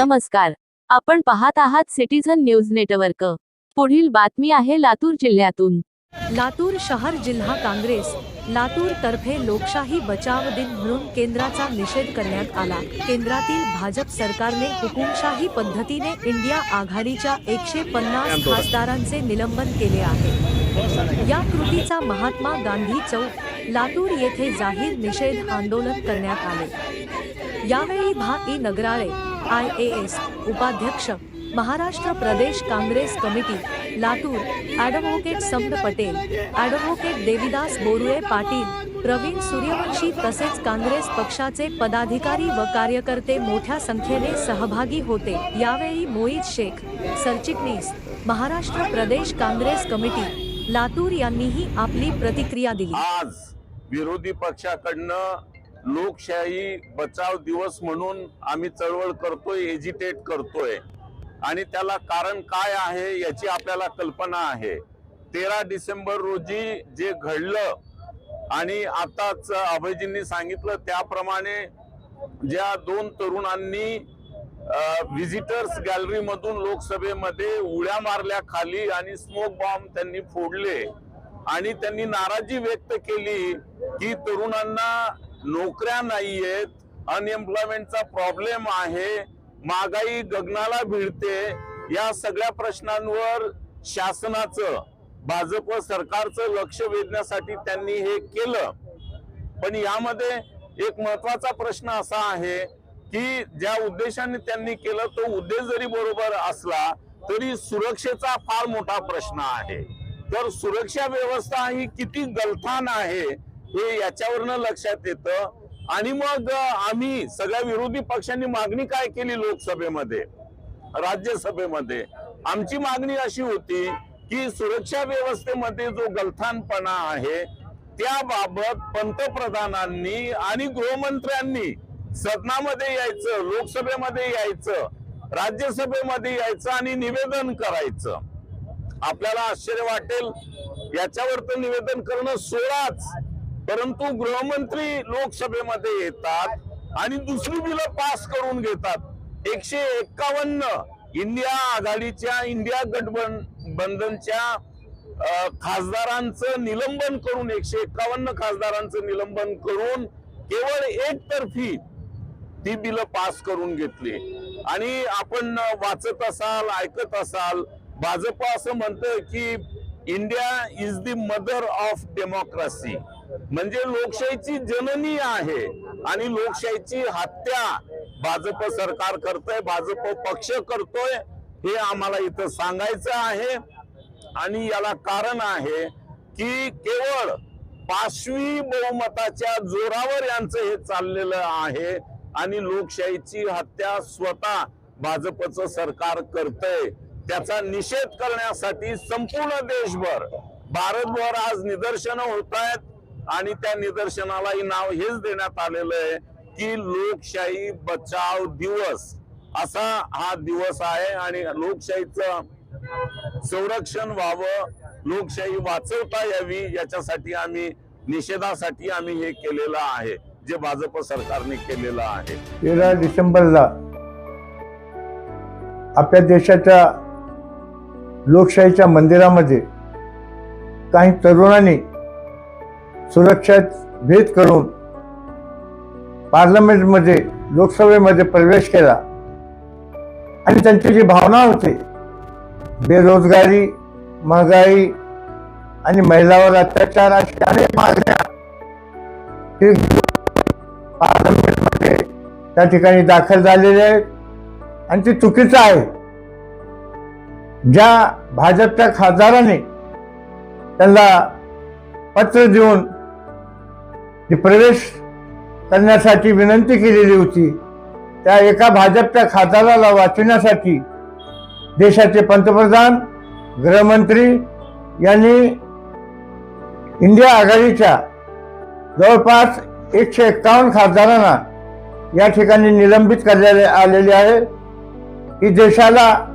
नमस्कार. आपण पाहत आहात सिटीझन न्यूज नेटवर्क. पुढील बातमी आहे लातूर जिल्ह्यातून. लातूर शहर जिल्हा काँग्रेस लातूर तर्फे लोकशाही बचाव दिन म्हणून केंद्राचा निषेध करण्यात आला. केंद्रातील भाजप सरकारने हुकुमशाही पद्धतीने इंडिया आघाडीच्या एकशे पन्नास खासदारांचे निलंबन केले आहे. या कृतीचा महात्मा गांधी चौक लातूर येथे जाहीर निषेध आंदोलन करण्यात आले. यावेळी भा E Nagrale I A S उपाध्यक्ष Maharashtra Pradesh Congress committee Latur advocate Samad Patel advocate Devidas Borule Patil Pravin Suryavanshi तसेच काँग्रेस पक्षाचे पदाधिकारी व कार्यकर्ते मोठ्या संख्येने सहभागी होते. यावेळी मोईद शेख सरचिटणीस महाराष्ट्र प्रदेश काँग्रेस कमिटी लातूर यांनीही आपली प्रतिक्रिया दिली. आज विरोधी पक्षाकडनं लोकशाही बचाव दिवस म्हणून आम्ही चळवळ करतोय एजिटेट करतोय. आणि त्याला कारण काय आहे याची आपल्याला कल्पना आहे. तेरा डिसेंबर रोजी जे घडलं आणि आताच अभयजींनी सांगितलं त्याप्रमाणे ज्या दोन तरुणांनी व्हिजिटर्स गॅलरीमधून लोकसभेमध्ये उड्या मारल्या खाली आणि स्मोक बॉम्ब त्यांनी फोडले आणि त्यांनी नाराजी व्यक्त केली की तरुणांना नोकऱ्या नाहीयेत अनएम्प्लॉयमेंटचा प्रॉब्लेम आहे महागाई गगनाला भिडते या सगळ्या प्रश्नांवर शासनाचं भाजप सरकारचं लक्ष वेधण्यासाठी त्यांनी हे केलं. पण यामध्ये एक महत्त्वाचा प्रश्न असा आहे की ज्या उद्देशाने त्यांनी केलं तो उद्देश जरी बरोबर असला तरी सुरक्षेचा फार मोठा प्रश्न आहे. तर सुरक्षा व्यवस्था ही किती गलथान आहे हे याच्यावरनं लक्षात येतं. आणि मग आम्ही सगळ्या विरोधी पक्षांनी मागणी काय केली लोकसभेमध्ये राज्यसभेमध्ये? आमची मागणी अशी होती की सुरक्षा व्यवस्थेमध्ये जो गलथानपणा आहे त्याबाबत पंतप्रधानांनी आणि गृहमंत्र्यांनी सदनामध्ये यायचं लोकसभेमध्ये यायचं राज्यसभेमध्ये यायचं आणि निवेदन करायचं. आपल्याला आश्चर्य वाटेल. याच्यावर तर निवेदन करणं सोडाच. परंतु गृहमंत्री लोकसभेमध्ये येतात आणि दुसरी बिलं पास करून घेतात. एकशे एक्कावन्न इंडिया आघाडीच्या इंडिया गठबंधनच्या बंधनच्या खासदारांचं निलंबन करून एकशे एक्कावन्न खासदारांचं निलंबन करून केवळ एकतर्फी ती बिलं पास करून घेतली. आणि आपण वाचत असाल ऐकत असाल भाजप असं म्हणतं की India is the mother of democracy म्हणजे लोकशाहीची जननी आहे आणि लोकशाहीची हत्या भाजप सरकार करतोय भाजप पक्ष करतोय हे आम्हाला इथं सांगायचं आहे. आणि याला कारण आहे की केवळ पाचवी बहुमताच्या जोरावर यांचं हे चाललेलं आहे आणि लोकशाहीची हत्या स्वतः भाजपचं सरकार करतंय. त्याचा निषेध करण्यासाठी संपूर्ण देशभर भारतभर आज निदर्शनं होत आहेत आणि त्या निदर्शनालाही नाव हेच देण्यात आलेलं आहे की लोकशाही बचाव दिवस असा हा दिवस आहे आणि लोकशाहीचं संरक्षण व्हावं लोकशाही वाचवता यावी याच्यासाठी आम्ही निषेधासाठी आम्ही हे केलेलं आहे जे भाजप सरकारने केलेलं आहे. तेरा डिसेंबरला आपल्या देशाच्या लोकशाहीच्या मंदिरामध्ये काही तरुणांनी सुरक्षा भेद करून पार्लमेंटमध्ये लोकसभेमध्ये प्रवेश केला. आणि त्यांची जी भावना होती बेरोजगारी महागाई आणि महिलावर अत्याचार अशा अनेक मागण्या हे पार्लमेंटमध्ये त्या ठिकाणी दाखल झालेले आहेत. आणि ते चुकीचं आहे. ज्या भाजपच्या खासदाराने त्यांना पत्र देऊन ती प्रवेश करण्यासाठी विनंती केलेली होती त्या एका भाजपच्या खासदाराला वाचवण्यासाठी देशाचे पंतप्रधान गृहमंत्री यांनी इंडिया आघाडीच्या जवळपास एकशे एक्कावन्न खासदारांना या ठिकाणी निलंबित करण्यात आलेले आहे. की देशाला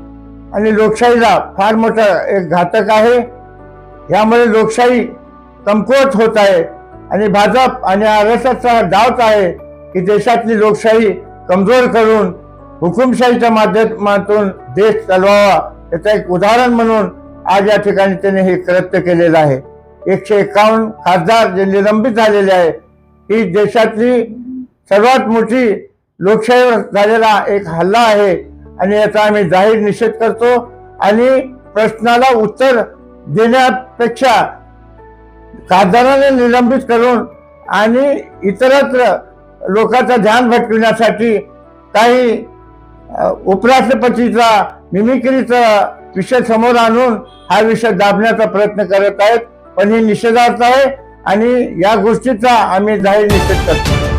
आणि लोकशाहीला फार मोठा एक घातक आहे. यामुळे लोकशाही कमकुवत होत आहे. आणि भाजप आणि आर एस एसचा डावच आहे की देशातली लोकशाही कमजोर करून हुकुमशाहीच्या माध्यमातून देश चालवावा याचं एक उदाहरण म्हणून आज या ठिकाणी त्याने हे कृत्य केलेलं आहे. एकशे एकावन्न खासदार जे निलंबित झालेले आहे ही देशातली सर्वात मोठी लोकशाहीवर झालेला एक हल्ला आहे. आणि याचा आम्ही जाहीर निषेध करतो आणि प्रश्नाला उत्तर देण्यापेक्षा खासदाराने निलंबित करून आणि इतरत्र लोकांचं ध्यान भटकविण्यासाठी काही उपराष्ट्रपतीचा मिमिक्रीचा विषय समोर आणून हा विषय दाबण्याचा प्रयत्न करत आहेत. पण ही निषेधार्थ आहे आणि या गोष्टीचा आम्ही जाहीर निषेध करतो.